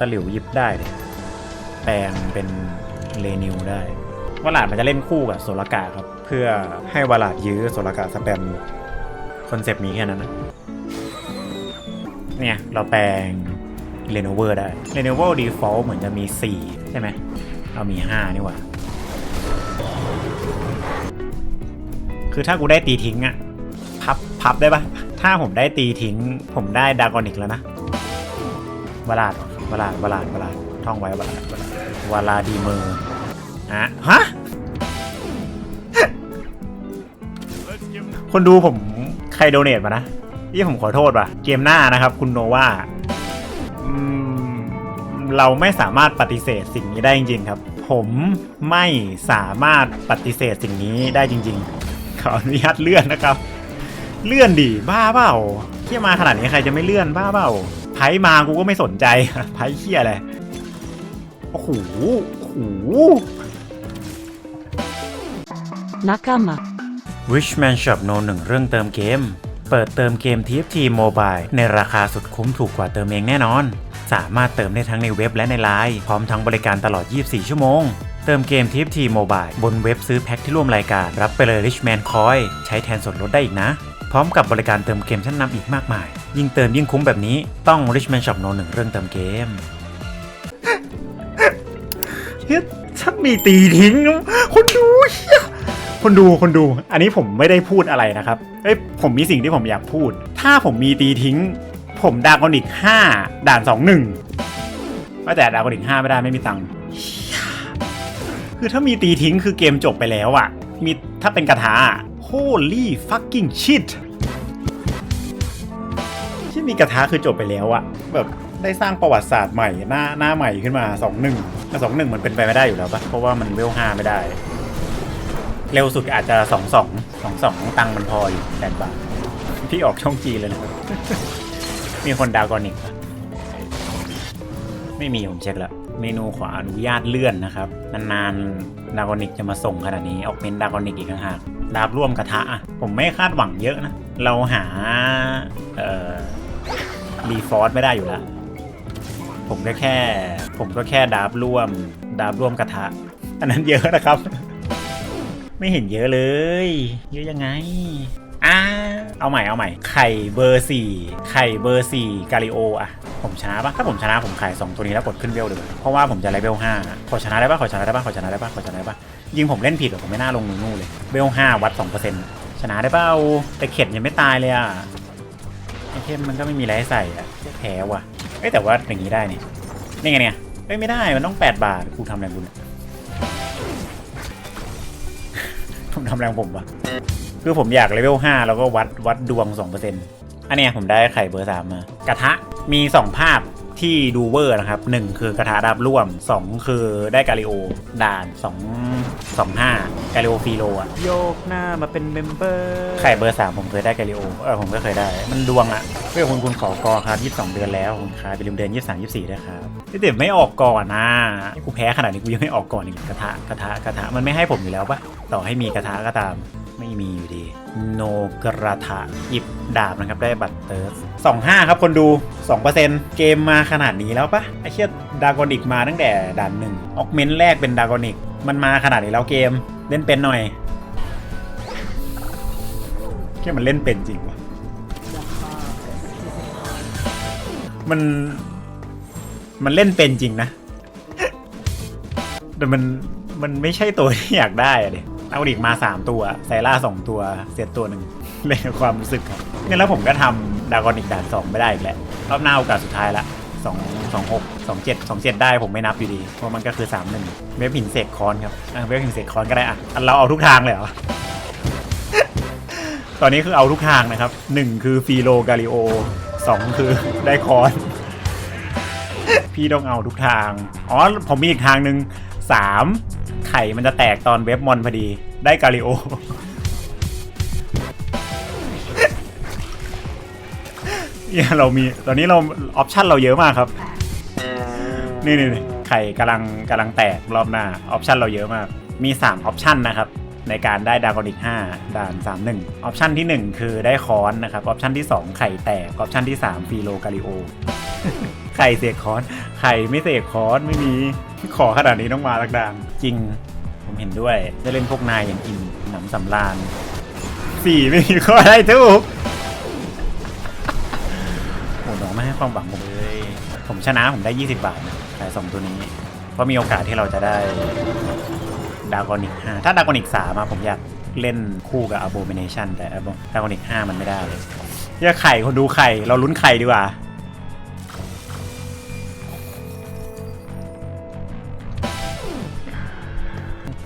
ตะหลิวยิบได้เลยแปลงเป็นเลนิวได้วลาดมันจะเล่นคู่กับโซลกาครับ เพื่อให้วลาดยื้อโซลกาสแปมคอนเซปต์มีแค่นั้นนะเนี่ย เราแปลงเรโนเวอร์ได้เรโนเวอร์ดีฟอลต์เหมือนจะมี 4 ใช่ไหมเรามี 5 นี่หว่า คือถ้ากูได้ตีทิ้งอะพับพับได้ปะถ้าผมได้ตีทิ้ง ผมได้ดากอนิกแล้วนะวลาด วลาดวลาดวลาดท่องไว้วลาดวลาดวลาดีเมอร์อะฮะ คนดูผมใครโดเนทมานะที่ผมขอโทษว่ะ เกมหน้านะครับ คุณโนว่าเราไม่สามารถปฏิเสธสิ่งนี้ได้จริงๆครับ ผมไม่สามารถปฏิเสธสิ่งนี้ได้จริง ๆ ขออนุญาตเลื่อนนะครับ เลื่อนดิบ้าเปล่าเที่ยมาขนาดนี้ใครจะไม่เลื่อนบ้าเปล่า ไพ่มากูก็ไม่สนใจไพ่เคี้ยอะไรโอ้โหโอ้โห Nakama. Richman Shop No 1เรื่องเติมเกม เปิดเติมเกม TFT Mobile ในราคาสุดคุ้มถูกกว่าเติมเองแน่นอน สามารถเติมได้ทั้งในเว็บและในไลน์พร้อมทั้งบริการตลอด 24 ชั่วโมง เติมเกม TFT Mobile บนเว็บซื้อแพ็คที่ร่วมรายการ รับไปเลย Richman Coin ใช้แทนส่วนลดได้อีกนะ พร้อมกับบริการเติมเกมชั้นนำอีกมากมาย ยิ่งเติมยิ่งคุ้มแบบนี้ต้อง Richman Shop No 1เรื่องเติมเกมเฮ้ยถ้ามีตีทิ้ง คนดูเฮียคนดูคนดู อันนี้ผมไม่ได้พูดอะไรนะครับ เอ้ยผมมีสิ่งที่ผมอยากพูด ถ้าผมมีตีทิ้ง ผมดากอนิก5ด่าน2 1ว่าแต่ดากอนิก5ไม่ได้ไม่มีตังค์คือถ้ามีตีทิ้งคือเกมจบไปแล้วอะ มีถ้าเป็นกระทา holy fucking shit ที่มีกระทะคือจบไปแล้วอะแบบได้สร้างประวัติศาสตร์ใหม่หน้าหน้าใหม่ขึ้นมา2 1แต่2 1มันเป็นไปไม่ได้อยู่แล้วปะเพราะว่ามันเวล5ไม่ได้ เร็วสุดอาจจะ2 2 2 2ตังค์มันพออยู่แสนบาทพี่ออกช่องจีเลยนะ มีคนดาวกอนิกปะไม่มีผมเช็คแล้ว เมนูขออนุญาตเลื่อนนะครับ นานๆ ดากอนิกจะมาส่งขนาดนี้ออกเป็นดากอนิกอีกต่างหากดาบร่วมกระทะอะผมไม่คาดหวังเยอะนะ เราหาเอ่อรีฟอร์สไม่ได้อยู่แล้ว ผมก็แค่ ผมก็แค่ดาบร่วม ดาบร่วมกระทะ อันนั้นเยอะนะครับ ไม่เห็นเยอะเลย เยอะยังไง อ่าเอาใหม่เอาใหม่ ไข่เบอร์สี่ไข่เบอร์สี่กาลิโออะผมชนะปะถ้าผมชนะผมขาย2ตัวนี้แล้วกดขึ้นเวลเลยเพราะว่าผมจะเลเวล5ขอชนะได้ปะขอชนะได้ปะขอชนะได้ปะขอชนะได้ปะยิงผมเล่นผิดผมไม่น่าลงนูนู่เลยเวล5วัด2%ชนะได้เปล่าแต่เข็ดยังไม่ตายเลยอะไอเทมมันก็ไม่มีอะไรใส่อะแพ้ว่ะเอ้แต่ว่าอย่างนี้ได้นี่นี่ไงเนี่ยเอ้ไม่ได้มันต้อง 8 บาทกูทำอะไรกูเนี่ยผมทำอะไรงผมวะ คือผมอยากเลเวล5แล้วก็วัดวัดดวง 2%อันเนี้ยผมได้ไข่เบอร์ 3 มา กระทะมี 2 ภาพที่ดูเวอร์นะครับ 1 คือกระทะดับร่วม 2 คือได้กาลิโอด่าน2 2 5กาลิโอฟีโลอะโยกหน้ามาเป็นเมมเบอร์ไข่เบอร์ 3 ผมเคยได้กาลิโอเออผมก็เคยได้ มันดวงอะเพื่อคุณคุณขอกอครับ22 เดือนแล้วคุณครับไปลืมเดือน 23 24ด้วยครับเดี๋ยวไม่ออกก่อนนะกูแพ้ขนาดนี้กูยังไม่ออกก่อนอีกกระทะกระทะกระทะมันไม่ให้ผมอยู่แล้วปะต่อให้มีกระทะก็ตาม ไม่มีอยู่ดี โนกระทะหยิบดาบนะครับ ได้บัตรเติร์สสองห้าครับคนดู 2%เกมมาขนาดนี้แล้วปะไอเชี่ยดากอนิกมาตั้งแต่ด่านหนึ่งออกเมนต์แรกเป็นดากอนิก มันมาขนาดนี้แล้วเกมเล่นเป็นหน่อยแค่มันเล่นเป็นจริงวะมัน มันเล่นเป็นจริงนะ แต่มัน มันไม่ใช่ตัวที่อยากได้อะดิ เอาดิกมา 3 ตัวไซล่า2 ตัวเซตตัวหนึ่งเล่นความรู้สึกครับเนี่ยแล้วผมก็ทำดากอนิกด่าน2ไม่ได้อีกแล้วรอบหน้าโอกาสสุดท้ายละ2 2 6 2 7 2 7 ได้ผมไม่นับอยู่ดีเพราะมันก็คือ 3 1 เว็บหินเสกคอนครับเว็บหินเสกคอนก็ได้อะเราเอาทุกทางเลยเหรอตอนนี้คือเอาทุกทางนะครับ 1 คือฟีโลกาลิโอ 2 คือได้คอน พี่ต้องเอาทุกทาง อ๋อ ผมมีอีกทางหนึ่ง สามไข่มันจะแตกตอนเว็บมอนพอดีได้กาลิโอ เนี่ยเรามีตอนนี้เราออปชันเราเยอะมากครับ นี่นี่นี่ไข่กำลังกำลังแตกรอบหน้าออปชันเราเยอะมาก มี3ออปชันนะครับ ในการได้ดากอนิก5ด่าน 3 1 ออปชันที่ 1 คือได้คอนนะครับ ออปชันที่ 2 ไข่แตก ออปชันที่3ฟีโลกาลิโอ ไข่เสกคอน ไข่ไม่เสกคอนไม่มี ขอขนาดนี้ต้องมาลักดางจริง ผมเห็นด้วย ได้เล่นพวกนายอย่างอิ่มหนำสำราญสี่ไม่มีข้อได้ทุกโอ้น้องไม่ให้ความหวังผมเลย ผมชนะผมได้ 20 บาทนะขายสองตัวนี้ เพราะมีโอกาสที่เราจะได้ดากอนิก5ถ้าดากอนิก3มาผมอยากเล่นคู่กับ Abomination แต่ดากอนิก5มันไม่ได้เลยเรียกไข่คนดูไข่เราลุ้นไข่ดีกว่า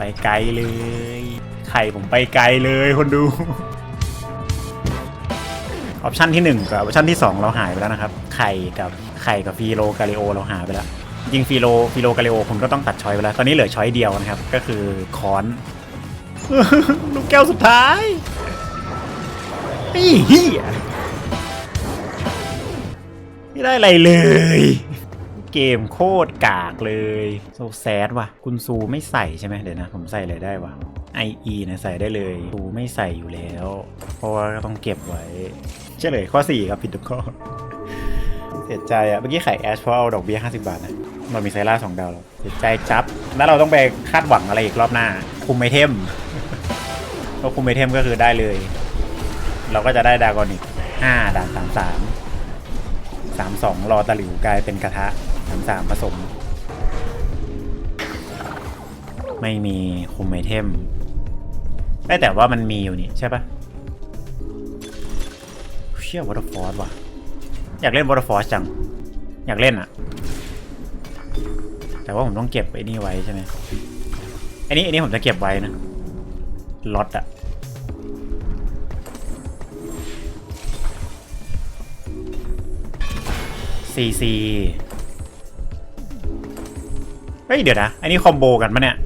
ไปไกลเลย ไข่ผมไปไกลเลยคนดู ออปชันที่ 1 กับออปชันที่ 2 เราหายไปแล้วนะครับ ไข่กับไข่กับฟีโรกาลิโอเราหายไปแล้วจริงฟีโรฟีโรกาลิโอคุณก็ต้องตัดช้อยไปแล้ว ตอนนี้เหลือช้อยเดียวนะครับ ก็คือคอนลูกแก้วสุดท้ายไอ้เหี้ยไม่ได้อะไรเลย เกมโคตรกากเลยโซแซดว่ะ คุณซูไม่ใส่ใช่ไหมเดี๋ยวนะ ผมใส่เลยได้ว่ะ IE นี่ยใส่ได้เลยซูไม่ใส่อยู่แล้ว เพราะว่าก็ต้องเก็บไว้เฉลยข้อ 4 ครับผิดทุกข้อ เสียใจอะเมื่อกี้ไข่แอชเพราะเอาดอกเบี้ย 50 บาทนะมันมีไซร่าสองดาวแล้วเสียใจจับ แล้วเราต้องไปคาดหวังอะไรอีกรอบหน้า คุมไอเทมก็คุมไอเทมก็คือได้เลย เราก็จะได้ดากอนิก5ด่าน33 32รอตะหลิวกลายเป็นกระทะ 33ผสม ไม่มีคุมไอเทมเอ้แต่ว่ามันมีอยู่นี่ใช่ปะเชี่ยวอเตอร์ฟอร์ว่ะ อยากเล่นวอเตอร์ฟอร์จัง อยากเล่นอะแต่ว่าผมต้องเก็บไอ้นี่ไว้ใช่ไหมไอ้นี่ไอ้นี่ผมจะเก็บไว้นะล็อตอะซีซี ฮ้ยเดี๋ยวนะอ้นี่คอมโบกันปะเนี่ย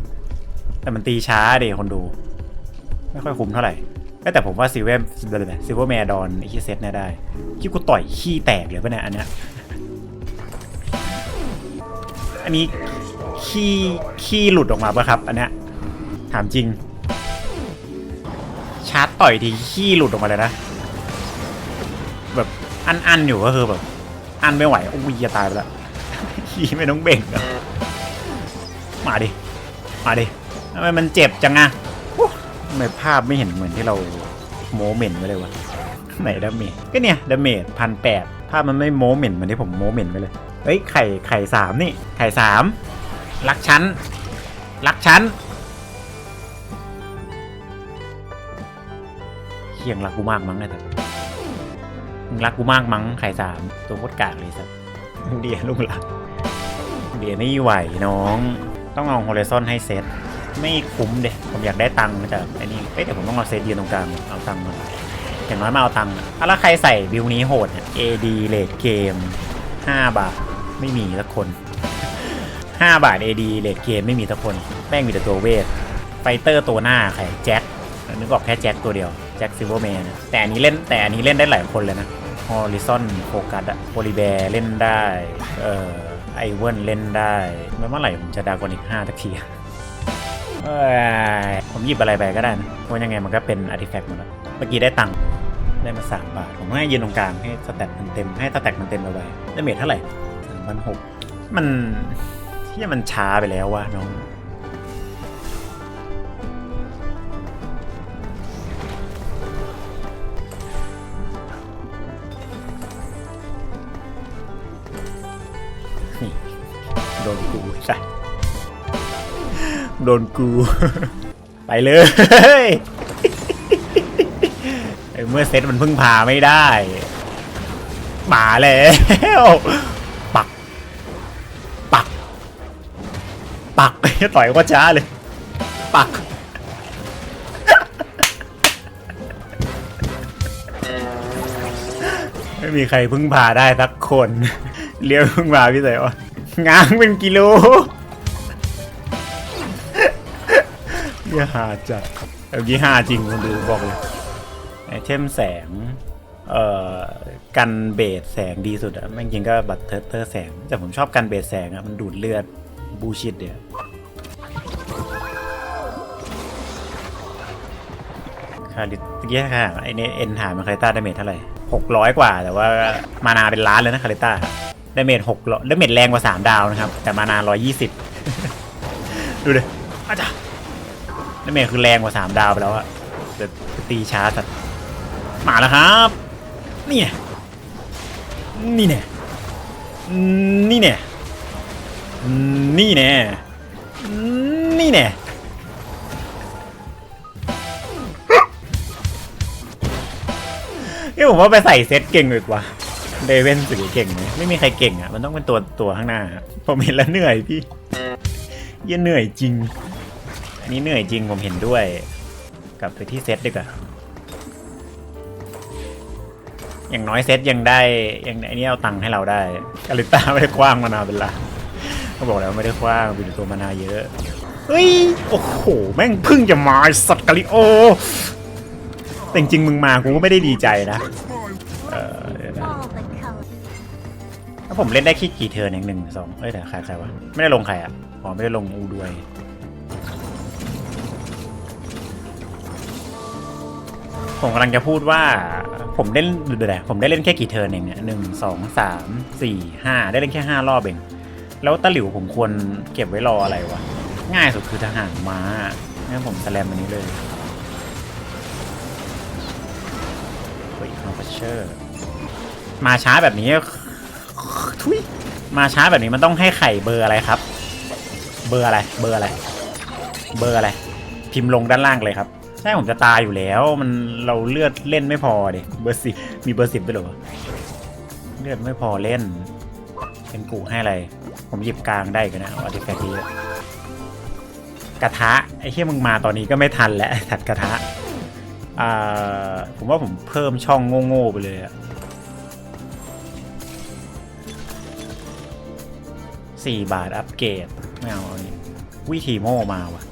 แต่มันตีช้าเดี๋ยวคนดู ไม่ค่อยคุ้มเท่าไหร่แต่ผมว่าซิเวมซิเวอร์แมดอนไอ้ที่เซตเนี่ยได้คิดกูต่อยขี้แตกเลยปะเนี่ยอันเนี้ยอันนี้ขี้ขี้หลุดออกมาปะครับ อันเนี้ยถามจริง ชาร์จต่อยทีขี้หลุดออกมาเลยนะ แบบอันอันๆอยู่ก็คือแบบ อันไม่ไหวอุ้ยจะตายไปแล้วขี้ไม่ต้องเบ่งอะ มาดิ มาดิทำไมมันเจ็บจังอะทำไมภาพไม่เห็นเหมือนที่เราโมเมนต์ไว้เลยวะไหนดาเมจก็เนี่ยดาเมจพันแปดภาพมันไม่โมเมนต์เหมือนที่ผมโมเมนต์ไปเลยเฮ้ยไข่ไข่สามนี่ไข่สามรักฉันรักฉันเคียงรักกูมากมั้งไอ้สัสรักกูมากมั้งไข่สามตัวโคตรกากเลยสัสเดียลูกหลักเดียไม่ไหวน้อง ต้องเอาโฮเลซอนให้เซตไม่คุ้มเดะผมอยากได้ตังค์มาจากไอ้นี่เอ้ยแต่ผมต้องเอาเซตยืนตรงกลางเอาตังค์มาอย่างน้อยมาเอาตังค์อะอะแล้วใครใส่บิวนี้โหดเนี่ย AD เลดเกม 5 บาท ไม่มีสักคน 5 บาท AD เลดเกมไม่มีสักคน แม่งมีแต่ตัวเวท ไฟเตอร์ตัวหน้าใครแจ็คนึกออกแค่แจ็คตัวเดียว แจ็คซิลเวอร์แมนแต่อันนี้เล่นแต่อันนี้เล่นได้หลายคนเลยนะฮอริซอนโฟกัสอะโพลีแบร์เล่นได้ เอ่อ ไอเวิร์นเล่นได้เมื่อไหร่ผมจะดากอนิก5ทักทีอะเอ้ยผมหยิบอะไรไปก็ได้นะเพราะยังไงมันก็เป็นอาร์ติแฟกต์หมดแล้ว เมื่อกี้ได้ตังค์ได้มาสามบาท ผมให้ยืนตรงกลางให้สแตทมันเต็มให้สแตทมันเต็มเอาไว้ได้เมทเท่าไหร่สามพันหกมันที่มันช้าไปแล้ววะน้อง โดนกูใช่โดนกู ไปเลยเมื่อเซตมันพึ่งพาไม่ได้มาแล้วปัก ปัก ปักต่อยก็ช้าเลย ปัก ไม่มีใครพึ่งพาได้สักคนเรียกพึ่งพาพี่ใส่ว่า ง้างเป็นกิโลเรียหาจัดเมื่อกี้หาจริงคนดูบอกเลยไอเทมแสง เอ่อ กันเบสแสงดีสุดอะแม่งจริงก็บัตเทอร์เตอร์แสง แต่ผมชอบกันเบสแสงอะมันดูดเลือดบูชิดเดียวคาริตเมื่อกี้ค่ะไอเนเอ็นหามันคาริต้าดาเมจเท่าไหร่หกร้อยกว่า แต่ว่ามานาเป็นล้านเลยนะคาริต้า ดาเมจหกดาเมจแรงกว่าสามดาวนะครับ แต่มานาร้อยยี่สิบดูดิอาจารย์ดาเมจคือแรงกว่าสามดาวไปแล้วอะแต่ตีช้าสัตว์มาแล้วครับ นี่ไงนี่เนี่ยนี่เนี่ยนี่เนี่ยนี่เนี่ยเอ้ยผมว่าไปใส่เซตเก่งเลยกว่า เดเวนสีเก่งไหมไม่มีใครเก่งอะ มันต้องเป็นตัวตัวข้างหน้าผมเห็นแล้วเหนื่อยพี่เหี้ยังเหนื่อยจริง อันนี้เหนื่อยจริงผมเห็นด้วย กลับไปที่เซตดีกว่าอย่างน้อยเซตยังได้ยังไอันนี้เอาตังค์ให้เราได้กาลิต้าไม่ได้กว้างมานาเป็นละเขาบอกแล้วไม่ได้กว้างเป็นตัวมานาเยอะเฮ้ยโอ้โหแม่งพิ่งจะมาสัตว์กาลิโอแต่จริงมึงมากูก็ไม่ได้ดีใจนะเออาผมเล่นได้ขี้กี่เทิร์นเองหนึ่งสองเอ้ยแต่ใครใครวะไม่ได้ลงใครอะอ๋อไม่ได้ลงอูด้วยผมกำลังจะพูดว่าผมเล่นเดี๋ยวผมได้เล่นแค่กี่เทิร์นเองเนี่ยหนึ่งสองสามสี่ห้าได้เล่นแค่ห้ารอบเอง แล้วตะหลิวผมควรเก็บไว้รออะไรวะ ง่ายสุดคือทหารม้างั้นผมสแลมอันนี้เลยเฮ้ยคอมเพชเชอร์ มาช้าแบบนี้ ทุยมาช้าแบบนี้มันต้องให้ไข่เบอร์อะไรครับ เบอร์อะไร เบอร์อะไร เบอร์อะไร พิมพ์ลงด้านล่างเลยครับ ใช่ผมจะตายอยู่แล้ว มันเราเลือดเล่นไม่พอเด็เบอร์สิบมีเบอร์สิบด้วยเหรอเลือดไม่พอเล่น เป็นกูให้อะไร ผมหยิบกลางได้กันนะอาร์ติแฟกต์นี้กระทะไอ้ที่มึงมาตอนนี้ก็ไม่ทันแล้วถัดกระทะผมว่าผมเพิ่มช่องโง่ๆไปเลยอะ สี่บาทอัปเกรดไม่เอาอันนี้วิธีโม่มาว่ะ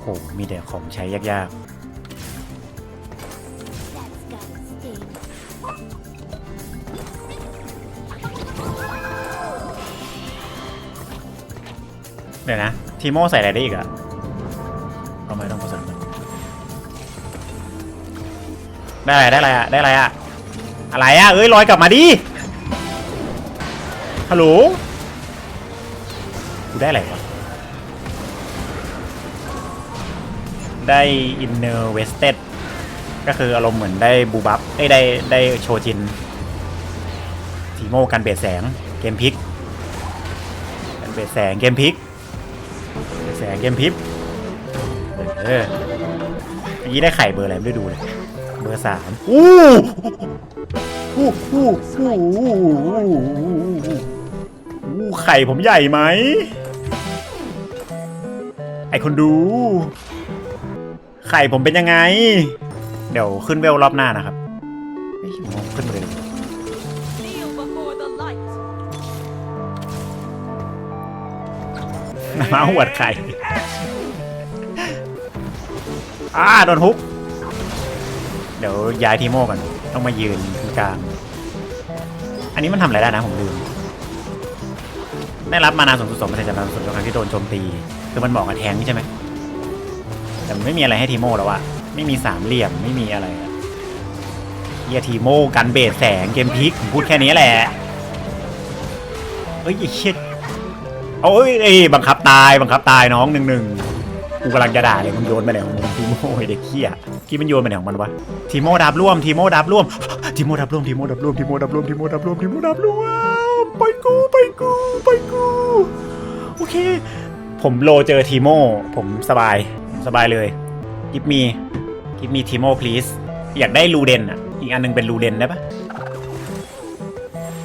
โหมีแต่ของใช้ยากๆ เดี๋ยวนะ ทีโม่ใส่อะไรได้อีกอะเอาไม่ต้องผสมกันได้อะไรได้อะไรอะได้อะไรอะอะไรอะเอ้ยลอยกลับมาดิฮัลโหล กูได้อะไรวะ ได้ inner vested ก็คืออารมณ์เหมือนได้บูบับได้ได้ได้โชจินทีโมกันเบสแสงเกมพิกกันเบสแสงเกมพิกแสงเกมพิกเออเมื่อกี้ได้ไข่เบอร์อะไรไม่ได้ดูเลยเบอร์สามอู้อู้อู้อู้อู้ไข่ผมใหญ่ไหม คนดู ไข่ผมเป็นยังไง เดี๋ยวขึ้นเวลรอบหน้านะครับเฮ้ยผมขึ้นไปเลย Kneel before the light. มาหวดไข่ อ่าโดนฮุก เดี๋ยวย้ายทีโม่ก่อน ต้องมายืนตรงกลาง อันนี้มันทำอะไรได้นะผมลืม ได้รับมานาสูงสุดสองเปอร์เซ็นต์จากการสุดทุกครั้งที่โดนโจมตี คือมันบอกกับแทงใช่ไหมแต่มันไม่มีอะไรให้ทีโมแล้วอะไม่มีสามเหลี่ยมไม่มีอะไรเฮียทีโมกันเบสแสงเกมพลิกผมพูดแค่นี้แหละเฮ้ยไอ้เชิดโอ้ยเอ้ยบังคับตายบังคับตายน้องหนึ่งหนึ่งกูกำลังจะด่าเลยมึงโยนไปไหนของมึงทีโมไอ้เด็กเขี้ยกี่มันโยนไปไหนของมันวะทีโมดับร่วมทีโมดับร่วมทีโมดับร่วมทีโมดับร่วมทีโมดับร่วมทีโมดับร่วมทีโมดับร่วมไปกูไปกูไปกูโอเค ผมโลเจอทีโมผมสบายผมสบายเลยกิฟมีกิฟมีทีโม่ please อยากได้ลูเดนอะ อีกอันหนึงเป็นลูเดนได้ปะ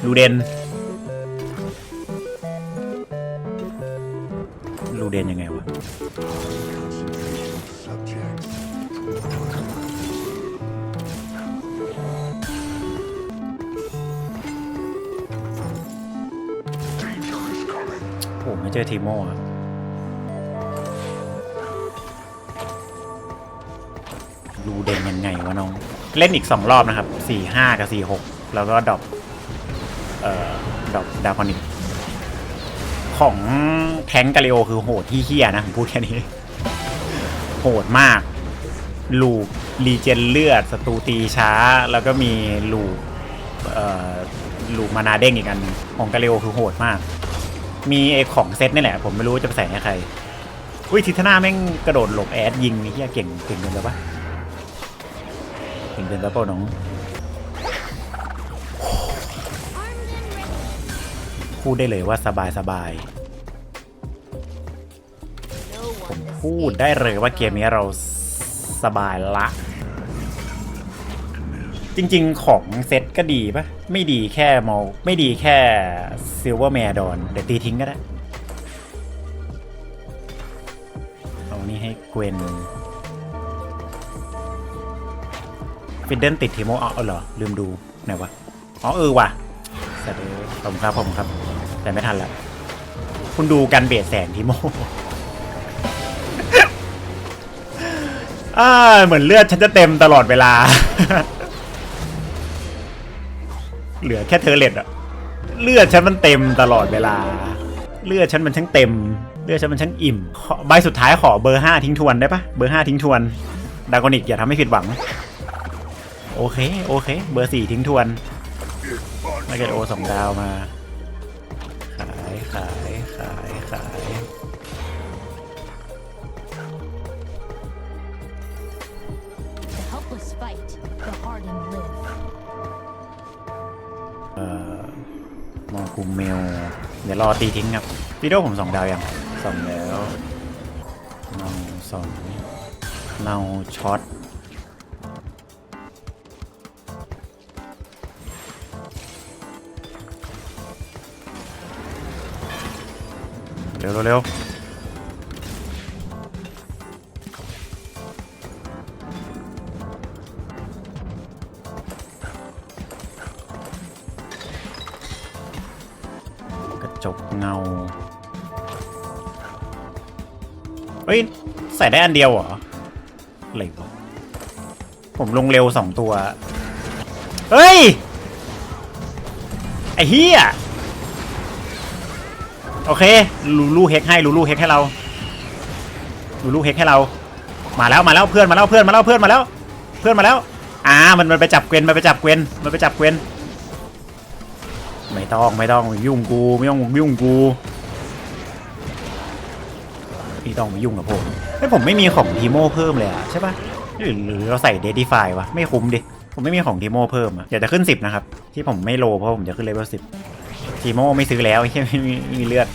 ลูเดนลูเดนยังไงวะโอ้ไม่เจอทีโม่ะ เด่นยังไงวะน้อง เล่นอีกสองรอบนะครับสี่ห้ากับสี่หกแล้วก็ดรอปเอ่อดรอปดาคอนิกของแทงกาเลโอคือโหดที่เฮี้ยนะผมพูดแค่นี้ โหดมาก ลูกรีเจนเลือดศัตรูตีช้า แล้วก็มีลูกเอ่อลูมานาเด้งอีกอันของกาเลโอคือโหดมาก มีไอของเซตนี่แหละ ผมไม่รู้จะไปใส่ให้ใคร อุ้ยทิทนาแม่งกระโดดหลบแอดยิงนี่เฮียเก่งเก่งเกินไปะ ก่งเกินไปเปล่าน้องพูดได้เลยว่าสบายสบาย No one พูดได้เลยว่าเกมนี้เราสบายละ จริงๆของเซตก็ดีปะไม่ดีแค่มอลไม่ดีแค่ซิลเวอร์แมดอนเดี๋ยวตีทิ้งก็ได้ เอานี่ให้เกวน ฟิดเดิลติดทีโมเอาเอเหรอ ลืมดู ไหนวะ อ๋อ เออว่ะสวัสดีผมครับผมครับ แต่ไม่ทันละ คุณดูกันเบสแสงทีโมอ่าเหมือนเลือดฉันจะเต็มตลอดเวลา เหลือแค่เทอร์เลตอะเลือดฉันมันเต็มตลอดเวลา เลือดฉันมันช่างเต็ม เลือดฉันมันช่างอิ่ม ใบสุดท้ายขอเบอร์ห้าทิ้งทวนได้ปะเบอร์ห้าทิ้งทวน ดากอนิกอย่าทำให้ผิดหวัง โอเค โอเค เบอร์สี่ทิ้งทวนมาเกตโอสองดาวมา ขายขายขายขาย The helpless fight, the hardened live. เอ่อมองคุมเมล เดี๋ยวรอตีทิ้งครับวิดีโอผมสองดาวยังสองแล้วเนาสองเนาช็อต เร็วเร็วกระจกเงา เฮ้ย ใส่ได้อันเดียวเหรออะไรวะผมลงเร็วสองตัว เฮ้ย ไอ้เฮีย โอเคลูลูเฮกให้ลูลูเฮกให้เราลูลูเฮกให้เรา มาแล้วมาแล้วเพื่อนมาแล้วเพื่อนมาแล้วเพื่อนมาแล้ว เพื่อนมาแล้ว อ่ามันมันไปจับเกวนมันไปจับเกวนมันไปจับเกวนไม่ต้องไม่ต้องยุ่งกูไม่ต้องยุ่งกูพี่ต้องมายุ่งกับผมไอ้ผมไม่มีของทีโมเพิ่มเลยอะใช่ปะหรือหรือเราใส่เดดี้ไฟวะไม่คุ้มดิ ผมไม่มีของทีโมเพิ่มอะเดี๋ยวจะขึ้น 10 นะครับ ที่ผมไม่โลเพราะผมจะขึ้นเลเวล10 ทีโมไม่ซื้อแล้วแค่ไม่มีไม่มีเลือด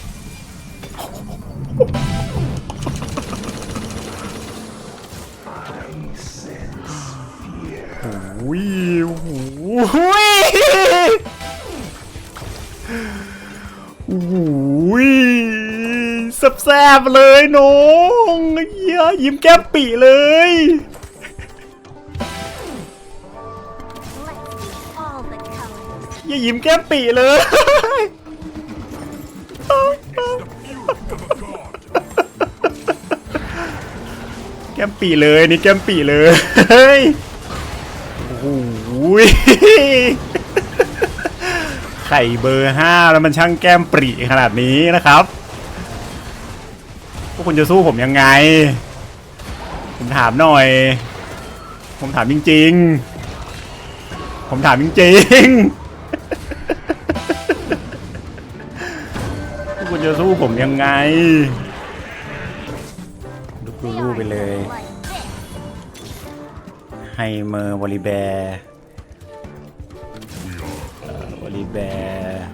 โอ้ยโอ้โหโอ้โหแซ่บๆเลยน้องเฮียยิ้มแก้มปีเลย colors. เฮียยิ้มแก้มปีเลย แก้มปีเลยนี่แก้มปีเลยโอ้โหไข่เบอร์ห้าแล้วมันช่างแก้มปรีขนาดนี้นะครับ พวกคุณจะสู้ผมยังไง ผมถามหน่อย ผมถามจริง ๆ ผมถามจริง ๆ คุณจะสู้ผมยังไงลุกลู่ไปเลย ไฮเมอร์วอลิแบร์วอลิแบร์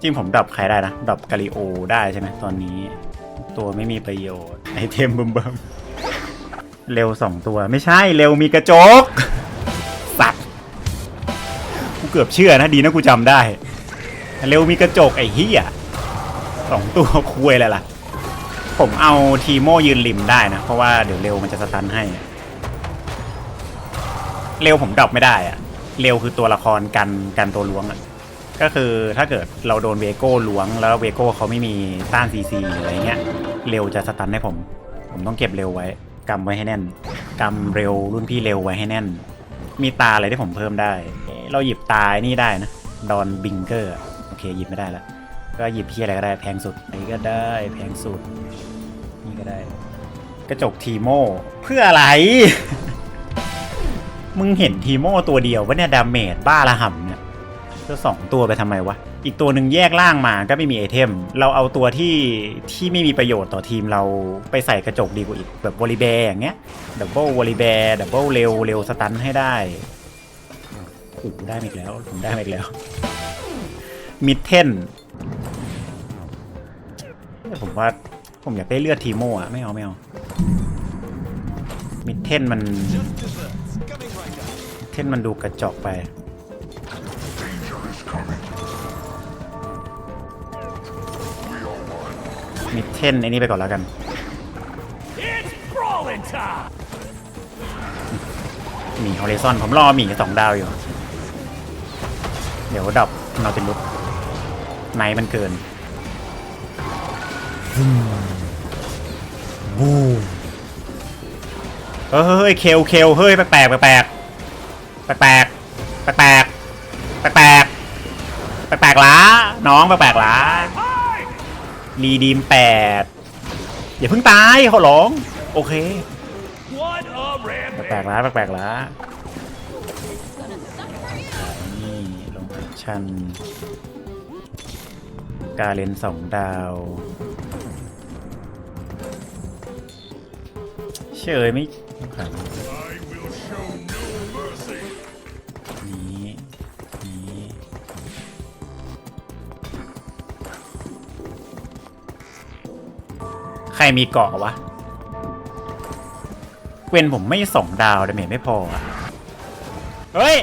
จริงผมดับใครได้นะ ดับกาลิโอได้ใช่ไหมตอนนี้ ตัวไม่มีประโยชน์ไอเทมเบิ่มเร็วสองตัวไม่ใช่เร็วมีกระจกสัตว์กูเกือบเชื่อนะดีนะกูจำได้ เร็วมีกระจกไอ้เหี้ยสองตัวคุยเลยล่ะ ผมเอาทีโมยืนริมได้นะ เพราะว่าเดี๋ยวเร็วมันจะสตันให้ เร็วผมดรอปไม่ได้อะเร็วคือตัวละครกันกันตัวล้วงอะก็คือถ้าเกิดเราโดนเวโก้ล้วง แล้วเวโก้เขาไม่มีต้านซีซีอะไรเงี้ย เร็วจะสตันให้ผม ผมต้องเก็บเร็วไว้กำไว้ให้แน่นกำเร็วรุ่นพี่เร็วไว้ให้แน่น มีตาอะไรที่ผมเพิ่มได้ เราหยิบตานี่ได้นะ ดอนบิงเกอร์ เคหยิบไม่ได้แล้วก็หยิบที่อะไรก็ได้แพงสุดอันนี้ก็ได้แพงสุด นี่ก็ได้ กระจกทีโมเพื่ออะไร มึงเห็นทีโมตัวเดียววะเนี่ยดาเมจบ้าละห่ำเนี่ยจะสองตัวไปทำไมวะ อีกตัวหนึ่งแยกล่างมาก็ไม่มีไอเทม เราเอาตัวที่ที่ไม่มีประโยชน์ต่อทีมเราไปใส่กระจกดีกว่าอีกแบบวอลิแบร์อย่างเงี้ยดับเบิลวอลิแบร์ดับเบิลเร็วเร็วสตันให้ได้โอ้โหได้อีกแล้วผมได้อีกแล้ว มิดเทนผมว่าผมอยากได้เลือดทีโมอะไม่เอาไม่เอา มิดเทนมันเทนมันดูกระจอกไป มิดเทนไอ้นี่ไปก่อนแล้วกันหมีฮอริซอนผมรอหมีสองดาวอยู่ เดี๋ยวดับนอติลุส ไนท์มันเกินบูเฮ้ยเคลเคลเฮ้ยแปลกแปลกแปลกแปลกแปลกแปลกแปลกแปลกแปลกแปลกแปลกล้าน้องแปลกแปลกล้ารีดีมแปดอย่าเพิ่งตายขอร้องโอเคแปลกๆล้าแปลกๆล้านี่ลงแอคชั่น การเลนสองดาว เฉยไม่ขันนี้นี้ใครมีเกาะวะเวนผมไม่สองดาวดาเมจไม่พอเฮ้ย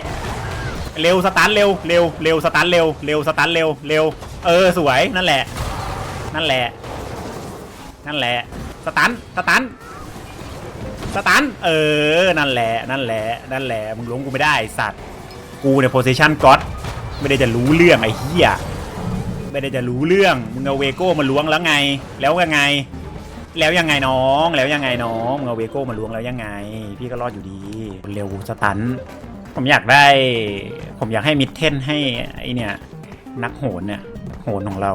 เร็วสตาร์ทเร็ว เร็ว เร็วสตาร์ทเร็ว เร็วสตาร์ทเร็ว เร็ว เออสวยนั่นแหละ นั่นแหละ นั่นแหละ สตันสตันสตันเออ นั่นแหละ นั่นแหละ นั่นแหละ มึงล้วงกูไม่ได้ไอ้สัตว์ กูเนี่ยโพซิชันก็อดไม่ได้จะรู้เรื่องไอ้เหี้ย ไม่ได้จะรู้เรื่อง มึงเอาเวโก้มาล้วงแล้วไง แล้วยังไง แล้วยังไงน้อง แล้วยังไงน้อง มึงเอาเวโก้มาล้วงแล้วยังไง พี่ก็รอดอยู่ดีเร็วสตัน ผมอยากได้ ผมอยากให้มิดเทนให้ไอเนี่ยนักโหนเนี่ย หนของเรา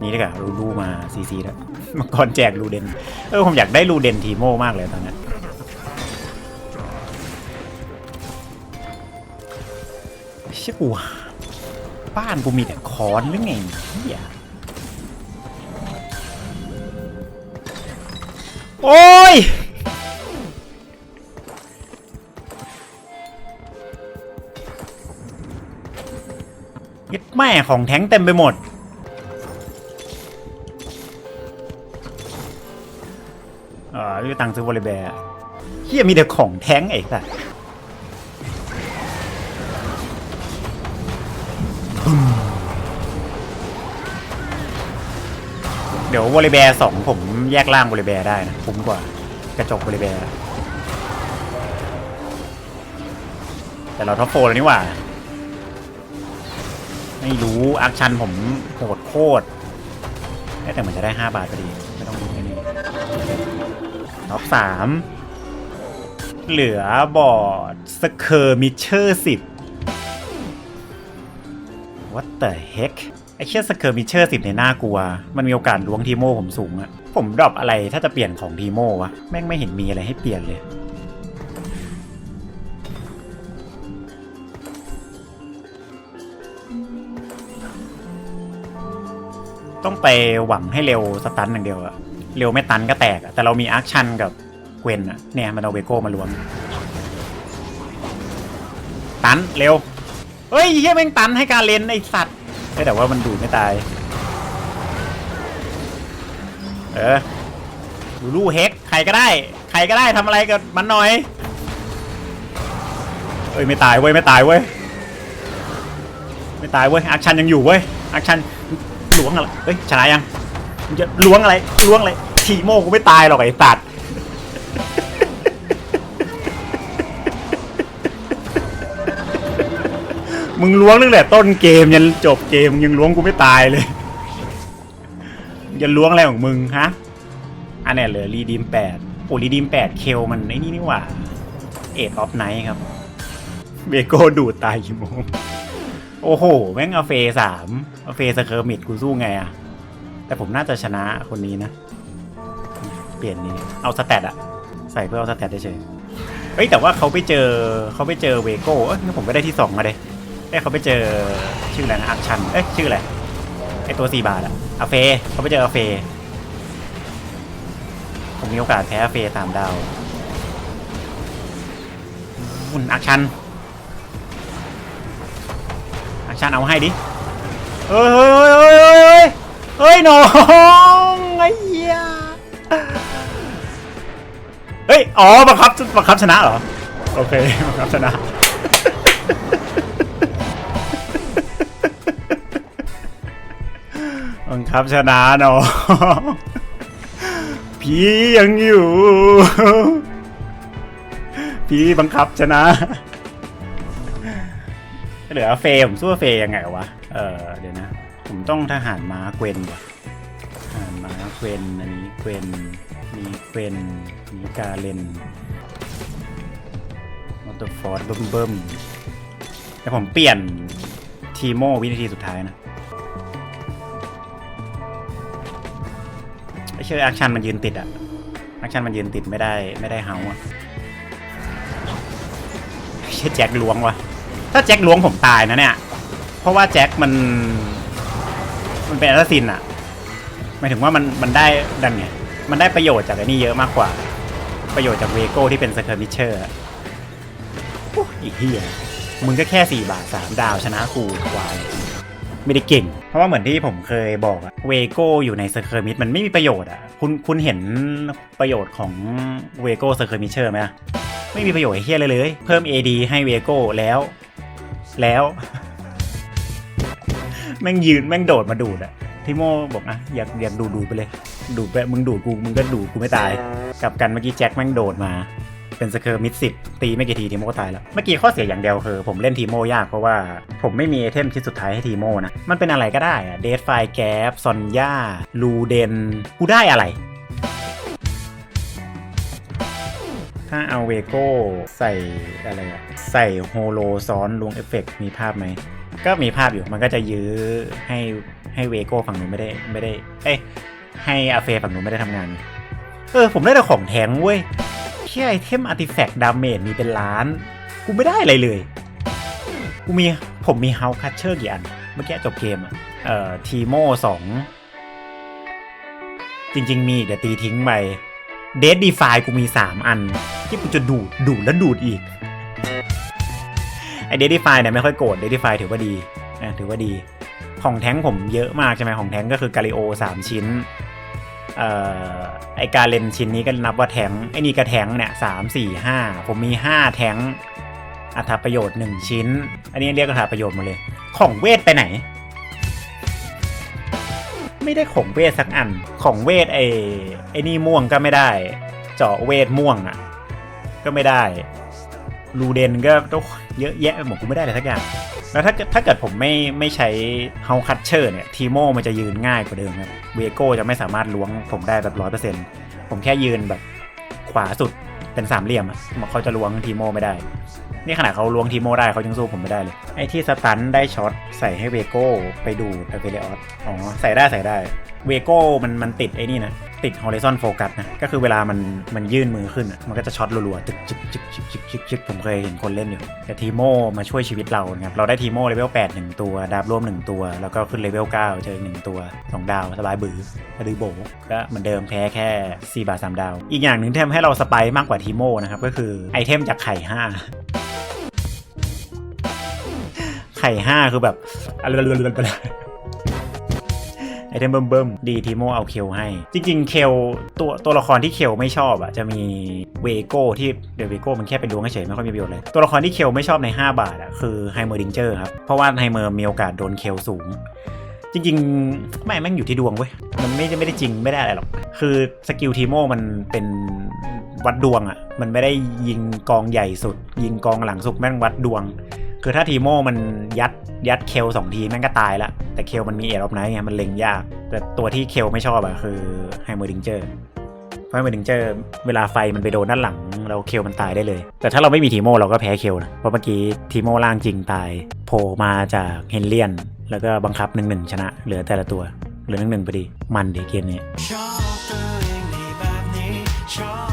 นี่ดีกว่ารูรูมาซีซีแล้วมังกรแจกรูเดน เออผมอยากได้รูเดนทีโมมากเลยตอนนี้นเชื่อกูบ้านกูมีแต่คอนหรือไงเฮียโอ้ยยึดแม่ของแท้งเต็มไปหมด ม่มีตังค์ซื้อวอลเลย์แบร์เฮียมีแต่ของแท้งเอกอะเดี๋ยววอลเลย์แบร์สองผมแยกล่างวอลเลย์แบร์ได้นะคุ้มกว่ากระจกวอลเลย์แบร์แต่เราท็อปโฟแล้วนี่หว่า ไม่รู้อาร์ชันผมโหดโคตรแต่เหมือนจะได้ 5 บาทพอดี ท็อปสามเหลือบอร์ดสเคอร์มิเชอร์สิบ What the heck ไอเชี่ยสเคอร์มิเชอร์สิบในหน้ากลัว มันมีโอกาสล้วงทีโมผมสูงอะผมดรอปอะไรถ้าจะเปลี่ยนของทีโมวะ แม่งไม่เห็นมีอะไรให้เปลี่ยนเลย ต้องไปหวังให้เร็วสตันอย่างเดียวอะ เร็วไม่ตันก็แตกอะแต่เรามีอาร์คชันกับเกวนอะเนี่ยมันเอาเวโก้มาล้วงตันเร็ว เฮ้ยเฮียแม่งตันให้การเลนไอสัตว์แต่ว่ามันดูดไม่ตาย เออลูลูเฮกใครก็ได้ ใครก็ได้ทำอะไรกับมันหน่อยเอ้ยไม่ตายเว้ยไม่ตายเว้ยไม่ตายเว้ยอาคชันยังอยู่เว้ยอาคชันหลวงอะไรเฮ้ยชนะยัง มึงจะล้วงอะไรล้วงอะไรทีโมกูไม่ตายหรอกไอ้สัตว์ มึงล้วงตั้งแต่ต้นเกมยันจบเกมมึงยังล้วงกูไม่ตายเลยมึงจะล้วงอะไรของมึงฮะอันนี้เหลือรีดีมแปดโอ้รีดีมแปดเคลมันไอ้นี่นี่หว่าเอ็ดออฟไนท์ครับเบโก้ดูดตายกี่โมงโอ้โห แม่งอาเฟสามอาเฟสเคอร์มิดกูสู้ไงอะ แต่ผมน่าจะชนะคนนี้นะ เปลี่ยนนี้เอาสแตทอะใส่เพื่อเอาสแตทได้เฉยเฮ้ยแต่ว่าเขาไปเจอเขาไปเจอเวโก้เอ้ยผมก็ได้ที่สองมาเลยเอ้ยเขาไปเจอชื่ออะไรนะอักชันเอ้ยชื่ออะไรไอตัวสี่บาทอะอาเฟเขาไปเจออาเฟผมมีโอกาสแพ้อาเฟสามดาวอุ่นอักชันอักชันเอาให้ดิเฮ้ยเฮ้ยเฮ้ย เฮ้ยน้องไอ้เหี้ยเฮ้ย อ๋อบังคับบังคับชนะเหรอ โอเคบังคับชนะ บังคับชนะเนาะพี่ยังอยู่พี่บังคับชนะเหลือเฟย์ผมสู้เฟย์ยังไงวะ เออเดี๋ยวนะ ต้องทหารม้าเกวนว่ะทหารม้าเกวนอันนี้เกวนมีเกวนมีกาเลนมอเตอร์ฟอร์ดเบิ่มเบิ่มแต่ผมเปลี่ยนทีโมวินาทีสุดท้ายนะไอเชื่อแอคชั่นมันยืนติดอะแอคชั่นมันยืนติดไม่ได้ไม่ได้เฮาอะไอเชื่อแจ็คล้วงวะถ้าแจ็คล้วงผมตายนะเนี่ย เพราะว่าแจ็คมัน มันเป็นแอสซินอะหมายถึงว่ามันมันได้ดันไงมันได้ประโยชน์จากไอ้นี่เยอะมากกว่า ประโยชน์จากเวโก้ที่เป็นสเคอร์มิเชอร์อีกเฮียมึงก็แค่สี่บาทสามดาวชนะคูควายไม่ได้เก่ง เพราะว่าเหมือนที่ผมเคยบอกอะเวโก้อยู่ในสเคอร์มิชมันไม่มีประโยชน์อะคุณคุณเห็นประโยชน์ของเวโก้สเคอร์มิเชอร์ไหมไม่มีประโยชน์เฮียเลยเลย เพิ่ม AD ให้เวโก้แล้ว แล้ว แม่งยืนแม่งโดดมาดูดอะทิโมบอกนะอยากอยากดูดดูดไปเลย ดูดไปมึงดูดกูมึงก็ดูดกูไม่ตายกลับกันเมื่อกี้แจ็คแม่งโดดมาเป็นสเคอร์มิดสิบตีไม่กี่ทีทีโมก็ตายแล้ว เมื่อกี้ข้อเสียอย่างเดียวคือ ผมเล่นทีโมยากเพราะว่าผมไม่มีไอเทมชิ้นสุดท้ายให้ทีโมนะ มันเป็นอะไรก็ได้อะเดทไฟแกปซอนย่าลูเดนกูได้อะไร ถ้าเอาเวโก้ใส่อะไรอะใส่โฮโลซ้อนลวงเอฟเฟกต์มีภาพไหม ก็มีภาพอยู่มันก็จะยื้อให้ให้เวโก้ฝั่งนู้นไม่ได้ไม่ได้ เอ้ยให้อาเฟฝั่งนู้นไม่ได้ทำงาน เออ ผมได้แต่ของแทงเว้ยแค่ไอเทมอาร์ติแฟกต์ดาเมจมีเป็นล้าน กูไม่ได้อะไรเลย กูมีผมมีเฮาคัตเชอร์กี่อัน เมื่อกี้จบเกมอะ เอ่อ ทีโมสอง จริง ๆ มีเดี๋ยวตีทิ้งไปเดดดีฟายกูมี 3 อัน ที่กูจะดูดดูดแล้วดูดอีก ไอเดดดีฟายเนี่ยไม่ค่อยโกรธเดดดีฟายถือว่าดีนะถือว่าดี ของแท้งผมเยอะมากใช่ไหมของแท้งก็คือกาลิโอสามชิ้นเอ่อไอการเลนชิ้นนี้ก็นับว่าแท้งไอนี่ก็แท้งเนี่ยสามสี่ห้าผมมีห้าแท้งอัตประโยชน์หนึ่งชิ้น อันนี้เรียกอัตประโยชน์หมดเลย ของเวทไปไหน ไม่ได้ของเวทสักอัน ของเวทไอไอนี่ม่วงก็ไม่ได้ เจาะเวทม่วงอะ ก็ไม่ได้ รูเดนก็ต้อง เยอะแยะไปหมดกูไม่ได้เลยสักอย่าง แล้วถ้าถ้าเกิดผมไม่ไม่ใช้เฮาคัตเชอร์เนี่ยทีโมมันจะยืนง่ายกว่าเดิมครับเวโก้จะไม่สามารถล้วงผมได้แบบร้อยเปอร์เซ็นต์ผมแค่ยืนแบบขวาสุดเป็นสามเหลี่ยมอะเขาจะล้วงทีโมไม่ได้ นี่ขนาดเขาล้วงทีโมได้เขายังสู้ผมไม่ได้เลย ไอ้ที่สตันได้ช็อตใส่ให้เวโก้ไปดูดเอเวเลออสอ๋อใส่ได้ใส่ได้ เวโก้มันมันติดไอ้นี่นะ ติด horizon focus นะ ก็คือเวลามันมันยื่นมือขึ้นอะมันก็จะช็อตรัวๆตึกจึกจึกจึกจึกจึกจึกผมเคยเห็นคนเล่นอยู่ แต่ทีโมมาช่วยชีวิตเราครับ เราได้ทีโมเลเวล8 1 ตัว ดาบร่วม 1 ตัว แล้วก็ขึ้นเลเวล9เจออีก1ตัว 2 ดาว สบายบือกระดือโบก็เหมือนเดิมแพ้แค่ 4 บาท 3 ดาว อีกอย่างหนึ่งที่ทำให้เราสไปค์มากกว่าทีโมนะครับก็คือไอเทมจากไข่5ไข่5คือแบบอะไรไปเลย ไอเทมเบิ่มเบิ่มๆดีทีโมเอาเคลให้ จริงๆ เคลตัวตัวละครที่เคลไม่ชอบอะจะมีเวโก้ที่เดี๋ยวเวโก้มันแค่เป็นดวงเฉยไม่ค่อยมีประโยชน์เลย ตัวละครที่เคลไม่ชอบใน 5 บาทอะคือไฮเมอร์ดิงเจอร์ครับเพราะว่าไฮเมอร์มีโอกาสโดนเคลสูงจริงๆไม่แม่งอยู่ที่ดวงเว้ย มันไม่ได้ไม่ได้จริงไม่ได้อะไรหรอก คือสกิลทีโมมันเป็นวัดดวงอะ มันไม่ได้ยิงกองใหญ่สุด ยิงกองหลังสุดแม่งวัดดวง คือถ้าทีโมมันยัดยัดเคลสองทีแม่งก็ตายละ แต่เคลมันมีเอรอฟไนท์ไงมันเล็งยาก แต่ตัวที่เคลไม่ชอบอะคือไฮเมอร์ดิงเจอร์เพราะไฮเมอร์ดิงเจอร์เวลาไฟมันไปโดนด้านหลังเราเคลมันตายได้เลย แต่ถ้าเราไม่มีทีโมเราก็แพ้เคลนะเพราะเมื่อกี้ทีโมล่างจริงตายโผล่มาจากเฮนเลียน แล้วก็บังคับหนึ่งหนึ่งชนะ เหลือแต่ละตัวเหลือหนึ่งหนึ่งพอดีมันดีเกมนี้ชอบ